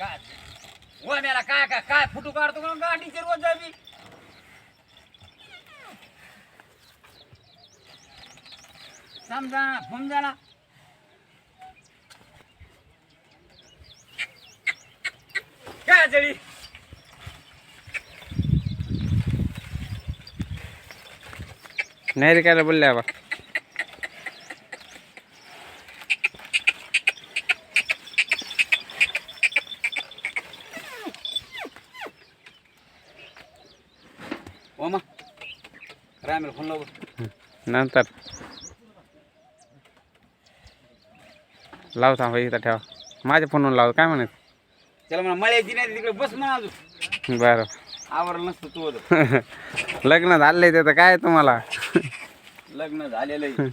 काय? वळम्याला काय काय काय फुटू काढतो का? गाडीचे रोज जावी समजा फोन झाला काय जळी नाही रे काय बोलले बा रामेल फोन लावू. नंतर. लाव थांबा इथं ठेवा. माझ्या फोनवर लाव काय म्हणत त्याला म्हणा मळ्याची नाही तिकडे बस म्हणा अजून. बरं. आवरलं नसतं तू होतं लग्न झालंय ते तर काय तुम्हाला? लग्न झालेलं आहे.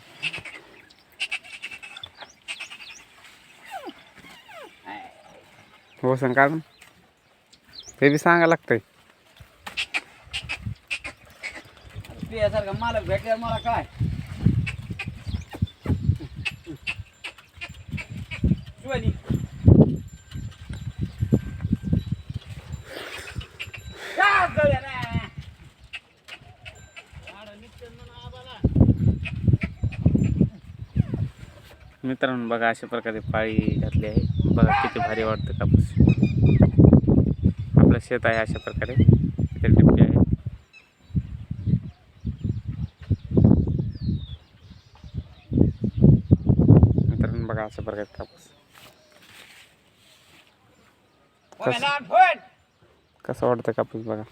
हो सांग का ते बी सांगा लागतंय. तू यासारखा मालक भेटल्यावर मला काय? शिवानी. मित्रांनो बघा अशा प्रकारे पाळी घातली आहे. बघा किती भारी वाटतं कापूस. आपलं शेत आहे अशा प्रकारे. तिथे टिपकी आहे मित्रांनो बघा अशा प्रकारे कापूस फोन. कसं वाटतं कापूस बघा.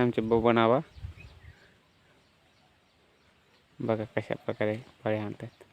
आमचे बबन आबा. बघा कशा प्रकारे फळे आणतात.